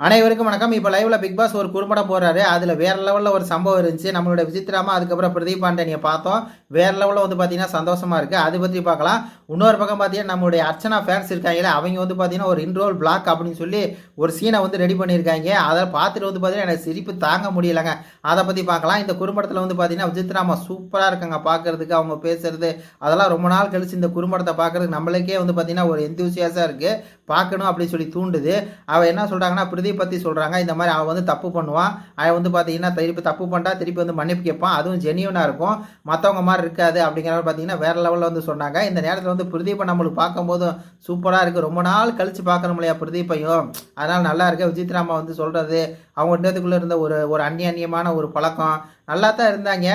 அனைவருக்கும் வணக்கம். இப்போ லைவ்ல பிக் பாஸ் ஒரு குறும்படம் போறாரு அதுல வேற லெவல்ல ஒரு சம்பவம் இருந்துச்சு. நம்மளோட விசித்ராமா அதுக்கப்புறம் பிரதீப் பாண்டியனை பார்த்தோம். வேற லெவல்ல வந்து பாத்தீங்கன்னா சந்தோஷமா இருக்கு. அதை பத்தி பார்க்கலாம். இன்னொரு பக்கம் பாத்தீங்கன்னா நம்மளுடைய அர்ச்சனா ஃபேன்ஸ் இருக்காங்களே அவங்க வந்து பாத்தீங்கன்னா ஒரு இன்ரோல் பிளாக் அப்படின்னு சொல்லி ஒரு சீனை வந்து ரெடி பண்ணியிருக்காங்க. அதை பார்த்துட்டு வந்து பாத்தீங்கன்னா எனக்கு சிரிப்பு தாங்க முடியலங்க. அதை பத்தி பார்க்கலாம். இந்த குறும்படத்துல வந்து பாத்தீங்கன்னா விசித்ராமா சூப்பரா இருக்காங்க. பார்க்கறதுக்கு அவங்க பேசுறது அதெல்லாம் ரொம்ப நாள் கழிச்சு இந்த குறும்படத்தை பார்க்கறதுக்கு நம்மளுக்கே வந்து பாத்தீங்கன்னா ஒரு எந்தூசியாஸா இருக்கு. பார்க்கணும் அப்படின்னு சொல்லி தூண்டுது. அவ என்ன சொல்றாங்கன்னா பிரதீப் பற்றி சொல்கிறாங்க இந்த மாதிரி அவன் வந்து தப்பு பண்ணுவான் அவன் வந்து பார்த்தீங்கன்னா திருப்பி தப்பு பண்ணிட்டா திருப்பி வந்து மன்னிப்பு கேட்பான் அதுவும் ஜெனியூனாக இருக்கும். மற்றவங்க மாதிரி இருக்காது அப்படிங்கிற மாதிரி பார்த்தீங்கன்னா வேற லெவலில் வந்து சொன்னாங்க. இந்த நேரத்தில் வந்து பிரதீப்பை நம்மளுக்கு பார்க்கும்போது சூப்பராக இருக்குது ரொம்ப நாள் கழித்து பார்க்கணும் இல்லையா பிரதீப்பையும் அதனால் நல்லா இருக்கு. விஜித்ராமா வந்து சொல்கிறது அவங்க ரெண்டுத்துக்குள்ள இருந்த ஒரு ஒரு அந்நியன்யமான ஒரு பழக்கம். நல்லா தான் இருந்தாங்க.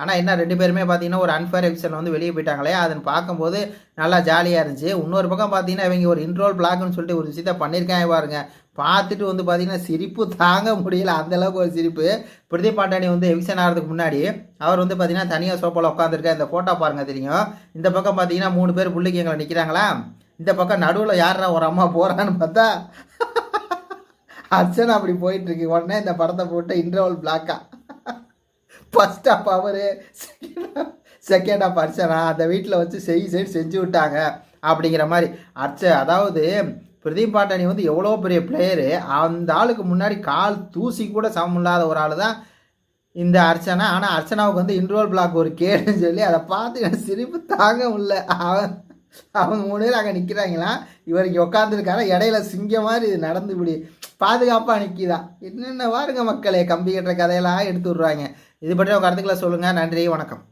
ஆனால் என்ன ரெண்டு பேருமே பார்த்தீங்கன்னா ஒரு அன்ஃபேர் எபிசோட் வந்து வெளியே போயிட்டாங்களே. அதன் பார்க்கும்போது நல்லா ஜாலியாக இருந்துச்சு. இன்னொரு பக்கம் பார்த்தீங்கன்னா இவங்க ஒரு இன்ட்ரோல் பிளாக்னு சொல்லிட்டு ஒரு விஷயத்த பண்ணியிருக்காங்க பாருங்க. பார்த்துட்டு வந்து பார்த்தீங்கன்னா சிரிப்பு தாங்க முடியல. அந்தளவுக்கு ஒரு சிரிப்பு. பிரதீப் பாண்டானி வந்து எவிக்ஷன் ஆகிறதுக்கு முன்னாடி அவர் வந்து பார்த்தீங்கன்னா தனியாக சோப்பாவில் உட்காந்துருக்க இந்த ஃபோட்டோ பாருங்க தெரியும். இந்த பக்கம் பார்த்தீங்கன்னா மூணு பேர் பிள்ளைக்கு எங்களை நிற்கிறாங்களா இந்த பக்கம் நடுவில் யாரா ஒரு அம்மா போகிறான்னு பார்த்தா அர்ச்சனா அப்படி போயிட்டுருக்கு. உடனே இந்த படத்தை போட்டு இன்டர்வல் பிளாக்கா ஃபஸ்ட் ஆஃப் அவரு செகண்ட் ஆஃப் அர்ச்சனா அந்த வீட்டில் வச்சு செய் சைடு செஞ்சு விட்டாங்க அப்படிங்கிற மாதிரி. அர்ச்ச அதாவது பிரதீப் பாட்டானி வந்து எவ்வளோ பெரிய பிளேயரு அந்த ஆளுக்கு முன்னாடி கால் தூசி கூட சமம் இல்லாத ஒரு ஆள் தான் இந்த அர்ச்சனா. ஆனால் அர்ச்சனாவுக்கு வந்து இன்ட்ரோல் பிளாக் ஒரு கேடுன்னு சொல்லி அதை பார்த்து எனக்கு சிரிப்பு தாங்க முடியல. அவன் அவங்க மூணு பேர் அங்கே நிற்கிறாங்களாம் இவருக்கு உட்காந்துருக்காரா இடையில சிங்கம் மாதிரி இது நடந்து இப்படி பாதுகாப்பாக நிற்கிதான் என்னென்ன பாருங்க மக்களே கம்பி கட்டுற கதையெல்லாம் எடுத்து விட்றாங்க. இது பற்றி உங்கள் கருத்துக்களை சொல்லுங்கள் நன்றி வணக்கம்.